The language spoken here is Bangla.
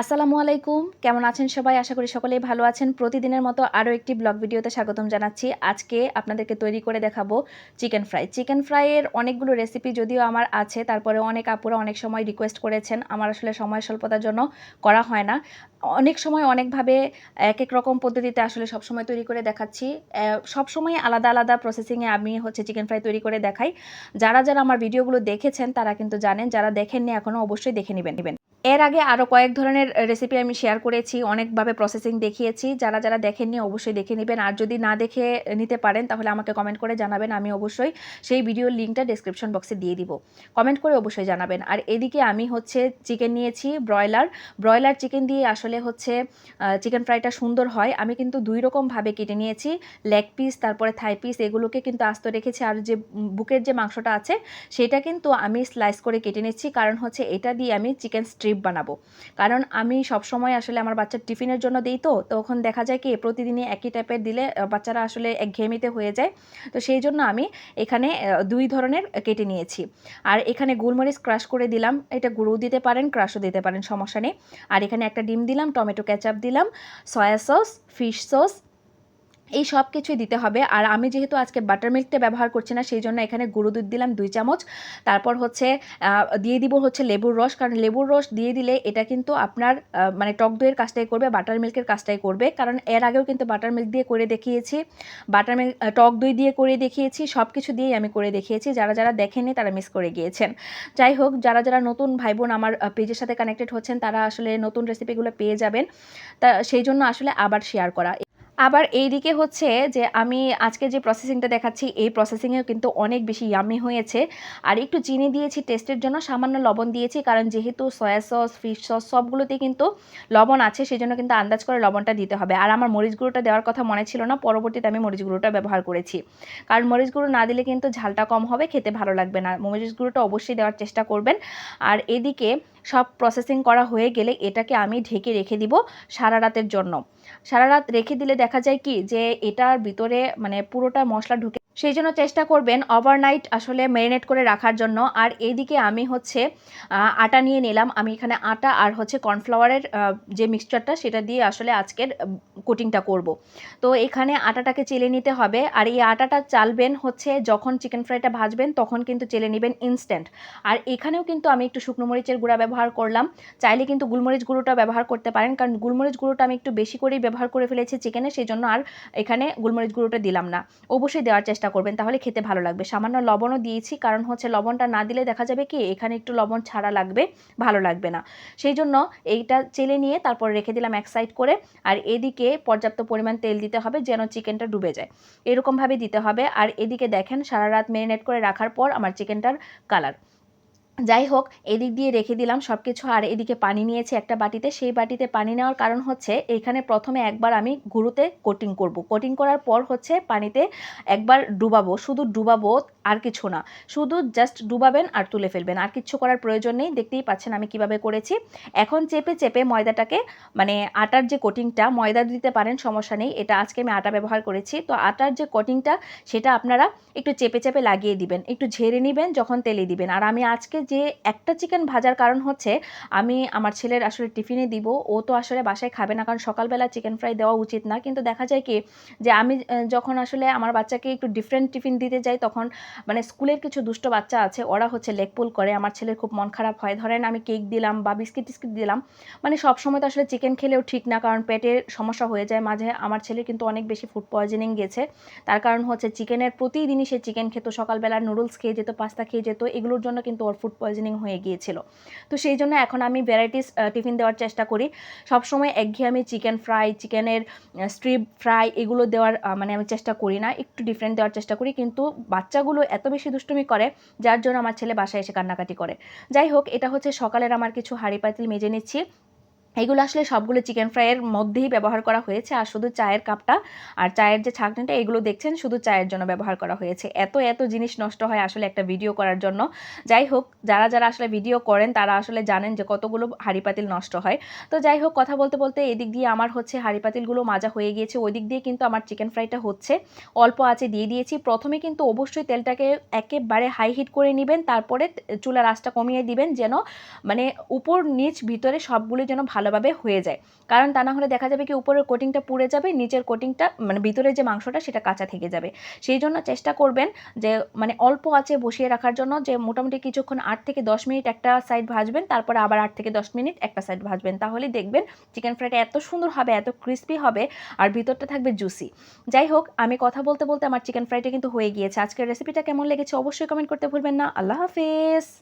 আসসালামু আলাইকুম। কেমন আছেন সবাই? আশা করি সকলেই ভালো আছেন। প্রতিদিনের মতো আরও একটি ব্লগ ভিডিওতে স্বাগতম জানাচ্ছি। আজকে আপনাদেরকে তৈরি করে দেখাবো চিকেন ফ্রাই। চিকেন ফ্রাইয়ের অনেকগুলো রেসিপি যদিও আমার আছে তারপরে অনেক আপুরা অনেক সময় রিকোয়েস্ট করেছেন। আমার আসলে সময় স্বল্পতার জন্য করা হয় না। অনেক সময় অনেকভাবে এক এক রকম পদ্ধতিতে আসলে সবসময় তৈরি করে দেখাচ্ছি। সবসময় আলাদা আলাদা প্রসেসিংয়ে আমি হচ্ছে চিকেন ফ্রাই তৈরি করে দেখাই। যারা যারা আমার ভিডিওগুলো দেখেছেন, তারা কিন্তু জানেন, যারা দেখেননি, এখনও অবশ্যই দেখে নেবেন নেবেন। এর আগে আরও কয়েক ধরনের রেসিপি আমি শেয়ার করেছি, অনেকভাবে প্রসেসিং দেখিয়েছি। যারা যারা দেখেননি অবশ্যই দেখে নেবেন। আর যদি না দেখে নিতে পারেন, তাহলে আমাকে কমেন্ট করে জানাবেন। আমি অবশ্যই সেই ভিডিওর লিঙ্কটা ডিসক্রিপশন বক্সে দিয়ে দিব। কমেন্ট করে অবশ্যই জানাবেন। আর এদিকে আমি হচ্ছে চিকেন নিয়েছি ব্রয়লার ব্রয়লার চিকেন দিয়ে আসলে হচ্ছে চিকেন ফ্রাইটা সুন্দর হয়। আমি কিন্তু দুই রকমভাবে কেটে নিয়েছি। লেগ পিস তারপরে থাই পিস এগুলোকে কিন্তু আস্ত রেখেছি। আর যে বুকের যে মাংসটা আছে, সেটা কিন্তু আমি স্লাইস করে কেটে নিচ্ছি। কারণ হচ্ছে এটা দিয়ে আমি চিকেন স্ট্রিপ বানাবো। কারণ আমি সবসময় আসলে আমার বাচ্চার টিফিনের জন্য দিই তো, তখন দেখা যায় কি প্রতিদিনই একই টাইপের দিলে বাচ্চারা আসলে এক একঘেয়েমিতে হয়ে যায়। তো সেই জন্য আমি এখানে দুই ধরনের কেটে নিয়েছি। আর এখানে গোলমরিচ ক্রাশ করে দিলাম। এটা গুঁড়ো দিতে পারেন ক্রাশও দিতে পারেন, সমস্যা নেই। আর এখানে একটা ডিম দিলাম, টমেটো ক্যাচাপ দিলাম সয়া সস ফিশ সস এই সব কিছুই দিতে হবে। আর আমি যেহেতু আজকে বাটার মিল্কটা ব্যবহার করছি না, সেই জন্য এখানে গুঁড়ো দুধ দিলাম দুই চামচ। তারপর হচ্ছে দিয়ে দিব হচ্ছে লেবুর রস, কারণ লেবুর রস দিয়ে দিলে এটা কিন্তু আপনার মানে টক দইয়ের কাজটাই করবে বাটার মিল্কের কাজটাই করবে। কারণ এর আগেও কিন্তু বাটার মিল্ক দিয়ে করে দেখিয়েছি। বাটার মিল্ক টক দই দিয়ে করে দেখিয়েছি, সব কিছু দিয়েই আমি করে দেখিয়েছি। যারা যারা দেখেননি তারা মিস করে গিয়েছেন। যাই হোক, যারা যারা নতুন ভাই বোন আমার পেজের সাথে কানেক্টেড হচ্ছেন, তারা আসলে নতুন রেসিপিগুলো পেয়ে যাবেন। তা, সেই জন্য আসলে আবার শেয়ার করা। আবার এই দিকে হচ্ছে যে আমি আজকে যে প্রসেসিংটা দেখাচ্ছি, এই প্রসেসিংয়েও কিন্তু অনেক বেশি ইয়ামি হয়েছে। আর একটু চিনি দিয়েছি টেস্টের জন্য, সামান্য লবণ দিয়েছি, কারণ যেহেতু সয়া সস ফিশ সস সবগুলোতে কিন্তু লবণ আছে সেই জন্য কিন্তু আন্দাজ করে লবণটা দিতে হবে। আর আমার মরিচ গুঁড়োটা দেওয়ার কথা মনে ছিল না, পরবর্তীতে আমি মরিচ গুঁড়োটা ব্যবহার করেছি। কারণ মরিচ গুঁড়ো না দিলে কিন্তু ঝালটা কম হবে, খেতে ভালো লাগবে না। মরিচ গুঁড়োটা অবশ্যই দেওয়ার চেষ্টা করবেন। আর এদিকে সব প্রসেসিং করা হয়ে গেলে এটাকে আমি ঢেকে রেখে দিব সারা রাতের জন্য। সারা রাত রেখে দিলে দেখা যায় কি যে এটার ভিতরে মানে পুরোটা মশলা ঢুকে সেই জন্য চেষ্টা করবেন ওভারনাইট আসলে ম্যারিনেট করে রাখার জন্য। আর এইদিকে আমি হচ্ছে আটা নিয়ে নিলাম। আমি এখানে আটা আর হচ্ছে কর্নফ্লাওয়ারের যে মিক্সচারটা সেটা দিয়ে আসলে আজকের কোটিংটা করব। তো এখানে আটাটাকে চেলে নিতে হবে। আর এই আটাটা চালবেন হচ্ছে যখন চিকেন ফ্রাইটা ভাজবেন তখন কিন্তু চেলে নেবেন ইনস্ট্যান্ট আর এখানেও কিন্তু আমি একটু শুকনো মরিচের গুঁড়া ব্যবহার করলাম। চাইলে কিন্তু গুলমরিচ গুঁড়োটা ব্যবহার করতে পারেন। কারণ গুলমরিচ গুঁড়োটা আমি একটু বেশি করেই ব্যবহার করে ফেলেছি চিকেনে সেই জন্য আর এখানে গুলমরিচ গুঁড়োটা দিলাম না। অবশ্যই দেওয়ার চেষ্টা চেষ্টা করবেন, তাহলে খেতে ভালো লাগবে। সামান্য লবণও দিয়েছি, কারণ হচ্ছে লবণটা না দিলে দেখা যাবে কি, এখানে একটু লবণ ছাড়া লাগবে, ভালো লাগবে না। সেই জন্য এইটা চেলে নিয়ে তারপর রেখে দিলাম এক সাইড করে, আর এদিকে পর্যাপ্ত পরিমাণ তেল দিতে হবে যেন চিকেনটা ডুবে যায়। এরকমভাবে দিতে হবে, আর এদিকে দেখেন সারা রাত ম্যারিনেট করে রাখার পর আমার চিকেনটার কালার যাই হোক, এদিক দিয়ে রেখে দিলাম সব কিছু আর এদিকে পানি নিয়েছি একটা বাটিতে। সেই বাটিতে পানি নেওয়ার কারণ হচ্ছে, এখানে প্রথমে একবার আমি গুঁড়োতে কোটিং করব। কোটিং করার পর হচ্ছে পানিতে একবার ডুবাবো। শুধু ডুবাবো আর কিছু না। শুধু জাস্ট ডুবাবেন আর তুলে ফেলবেন। আর কিছু করার প্রয়োজন নেই। দেখতেই পাচ্ছেন আমি কীভাবে করেছি। এখন চেপে চেপে ময়দাটাকে মানে আটার যে কোটিংটা ময়দা দিতে পারেন, সমস্যা নেই। এটা আজকে আমি আটা ব্যবহার করেছি। তো আটার যে কোটিংটা সেটা আপনারা একটু চেপে চেপে লাগিয়ে দিবেন। একটু ঝেড়ে নেবেন, যখন তেলে দিবেন। আর আমি আজকে যে একটা চিকেন ভাজার কারণ হচ্ছে, আমি আমার ছেলের আসলে টিফিনে দিব। ও তো আসলে বাসায় খাবে না, কারণ সকালবেলা চিকেন ফ্রাই দেওয়া উচিত না। কিন্তু দেখা যায় কি, যে আমি যখন আসলে আমার বাচ্চাকে একটু ডিফারেন্ট টিফিন দিতে যাই, তখন মানে স্কুলের কিছু দুষ্ট বাচ্চা আছে, ওরা হচ্ছে লেগ পুল করে, আমার ছেলের খুব মন খারাপ হয়। ধরেন আমি কেক দিলাম বা বিস্কিট টিস্কিট দিলাম মানে সব সময় তো আসলে চিকেন খেলেও ঠিক না, কারণ পেটের সমস্যা হয়ে যায়। মাঝে আমার ছেলে কিন্তু অনেক বেশি ফুড পয়জনিং গেছে। তার কারণ হচ্ছে চিকেনের প্রতিদিনই সে চিকেন খেত, সকালবেলা নুডলস খেয়ে যেত পাস্তা খেয়ে যেত, এগুলোর জন্য কিন্তু ওর ফুড পয়জনিং হয়ে গিয়েছিল। তো সেই জন্য এখন আমি ভ্যারাইটিস টিফিন দেওয়ার চেষ্টা করি। সবসময় একঘেয়ে চিকেন ফ্রাই চিকেনের স্ট্রিপ ফ্রাই এগুলো দেওয়ার মানে আমি চেষ্টা করি না, একটু ডিফারেন্ট দেওয়ার চেষ্টা করি। কিন্তু বাচ্চাগুলো এত বেশি দুষ্টুমি করে, যার জন্য আমার ছেলে বাসায় এসে কান্নাকাটি করে। যাই হোক, এটা হচ্ছে সকালের আমার কিছু হাঁড়ি পাতিল মেজে নিচ্ছি। এগুলো আসলে সবগুলো চিকেন ফ্রাইয়ের মধ্যেই ব্যবহার করা হয়েছে, আর শুধু চায়ের কাপটা আর চায়ের যে ছাঁকনিটা, এগুলো দেখছেন, শুধু চায়ের জন্য ব্যবহার করা হয়েছে। এত এত জিনিস নষ্ট হয় আসলে একটা ভিডিও করার জন্য। যাই হোক, যারা যারা আসলে ভিডিও করেন, তারা আসলে জানেন যে কতগুলো হাঁড়ি পাতিল নষ্ট হয়। তো যাই হোক, কথা বলতে বলতে এদিক দিয়ে আমার হচ্ছে হাঁড়ি পাতিলগুলো মাজা হয়ে গিয়েছে। ওই দিক দিয়ে কিন্তু আমার চিকেন ফ্রাইটা হচ্ছে। অল্প আছে, দিয়ে দিয়েছি। প্রথমে কিন্তু অবশ্যই তেলটাকে একেবারে হাই হিট করে নেবেন, তারপরে চুলার আঁচটা কমিয়ে দিবেন, যেন মানে উপর, নিচ, ভিতরে সবগুলো যেন ভালোভাবে হয়ে যায়। কারণ তা না হলে দেখা যাবে কি উপরের কোটিংটা পুড়ে যাবে, নিচের কোটিংটা মানে ভিতরে যে মাংসটা সেটা কাঁচা থেকে যাবে। সেই জন্য চেষ্টা করবেন যে মানে অল্প আছে বসিয়ে রাখার জন্য যে মোটামুটি কিছুক্ষণ আট থেকে দশ মিনিট একটা সাইড ভাজবেন, তারপরে আবার আট থেকে দশ মিনিট একটা সাইড ভাজবেন। তাহলেই দেখবেন চিকেন ফ্রাইটা এত সুন্দর হবে, এত ক্রিস্পি হবে আর ভিতরটা থাকবে জুসি যাই হোক, আমি কথা বলতে বলতে আমার চিকেন ফ্রাইটা কিন্তু হয়ে গিয়েছে। আজকের রেসিপিটা কেমন লেগেছে অবশ্যই কমেন্ট করতে ভুলবেন না। আল্লাহ হাফেজ।